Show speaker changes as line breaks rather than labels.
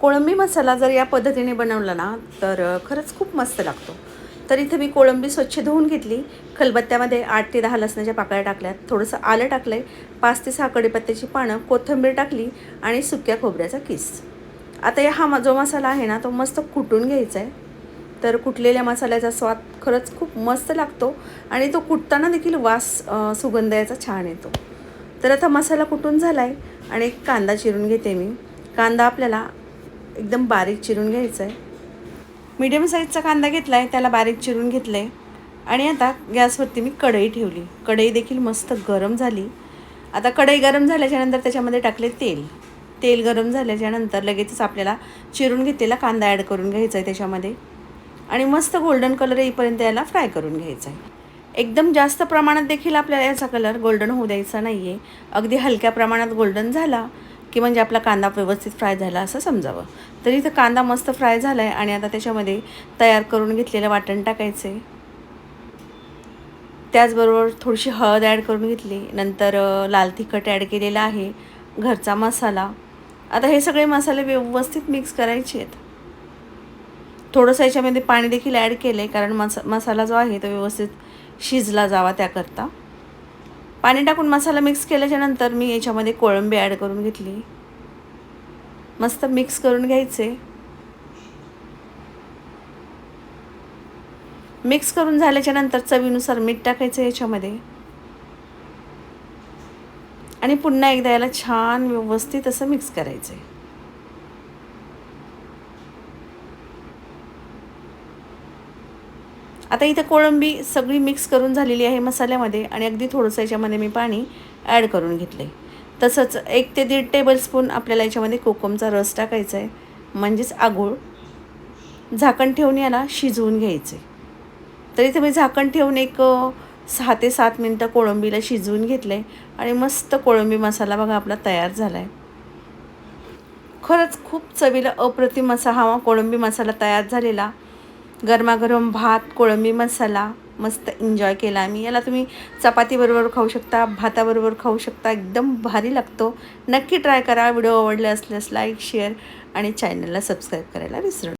कोळंबी मसाला जर या पद्धतीने बनवला ना तर खरंच खूप मस्त लागतो. तर इथे मी कोळंबी स्वच्छ धुवून घेतली. खलबत्त्यामध्ये आठ ते दहा लसणाच्या पाकळ्या टाकल्यात. थोडंसं आलं टाकलं आहे पाच ते सहा कडीपत्त्याची पानं कोथिंबीर टाकली आणि सुक्या खोबऱ्याचा किस. आता या हा जो मसाला आहे ना तो मस्त कुटून घ्यायचा आहे तर कुटलेल्या मसाल्याचा स्वाद खरंच खूप मस्त लागतो आणि तो कुटताना देखील वास सुगंध याचा छान येतो. तर आता मसाला कुटून झाला आहे आणि एक कांदा चिरून घेते मी. कांदा आपल्याला एकदम बारीक चिरून घ्यायचं आहे मीडियम साईजचा कांदा घेतला आहे त्याला बारीक चिरून घेतलं आहे आणि आता गॅसवरती मी कढई ठेवली. कढई देखील मस्त गरम झाली. आता कढई गरम झाल्याच्यानंतर त्याच्यामध्ये टाकले तेल. तेल गरम झाल्याच्यानंतर लगेचच आपल्याला चिरून घेतलेला कांदा ॲड करून घ्यायचा आहे त्याच्यामध्ये. आणि मस्त गोल्डन कलर येईपर्यंत याला फ्राय करून घ्यायचा आहे एकदम जास्त प्रमाणात देखील आपल्याला याचा कलर गोल्डन होऊ द्यायचा नाही आहे अगदी हलक्या प्रमाणात गोल्डन झाला की म्हणजे आपला कांदा व्यवस्थित फ्राय झाला असं समजावं. तर इथं कांदा मस्त फ्राय झाला आहे आणि आता त्याच्यामध्ये तयार करून घेतलेलं वाटण टाकायचं आहे त्याचबरोबर थोडीशी हळद ॲड करून घेतली. नंतर लाल तिखट ॲड केलेलं आहे. घरचा मसाला. आता हे सगळे मसाले व्यवस्थित मिक्स करायचे आहेत. थोडंसं याच्यामध्ये पाणी देखील ॲड केलं आहे कारण मसा मसाला जो आहे तो व्यवस्थित शिजला जावा त्याकरता. पाणी टाकून मसाला मिक्स केल्याच्यानंतर मी याच्यामध्ये कोळंबी ॲड करून घेतली. मस्त मिक्स करून घ्यायचे. मिक्स करून झाल्याच्यानंतर चवीनुसार मीठ टाकायचं याच्यामध्ये. आणि पुन्हा एकदा याला छान व्यवस्थित असं मिक्स करायचं आहे आता इथं कोळंबी सगळी मिक्स करून झालेली आहे मसाल्यामध्ये आणि अगदी थोडंसं याच्यामध्ये मी पाणी ॲड करून घेतलं आहे तसंच एक ते दीड टेबलस्पून आपल्याला याच्यामध्ये कोकमचा रस टाकायचा आहे म्हणजेच आगूळ. झाकण ठेवून याला शिजवून घ्यायचे तर इथे मी झाकण ठेवून एक सहा ते सात मिनटं कोळंबीला शिजवून घेतलं आहे आणि मस्त कोळंबी मसाला बघा आपला तयार झाला आहे खरंच खूप चवीला अप्रतिम असा हा कोळंबी मसाला तयार झालेला. गरमागरम भात कोळंबी मसाला मस्त एन्जॉय केला आम्ही. याला तुम्ही चपातीबरोबर खाऊ शकता भाताबरोबर खाऊ शकता. एकदम भारी लागतो. नक्की ट्राय करा. व्हिडिओ आवडले असल्यास लाईक शेअर आणि चॅनलला सबस्क्राईब करायला विसरू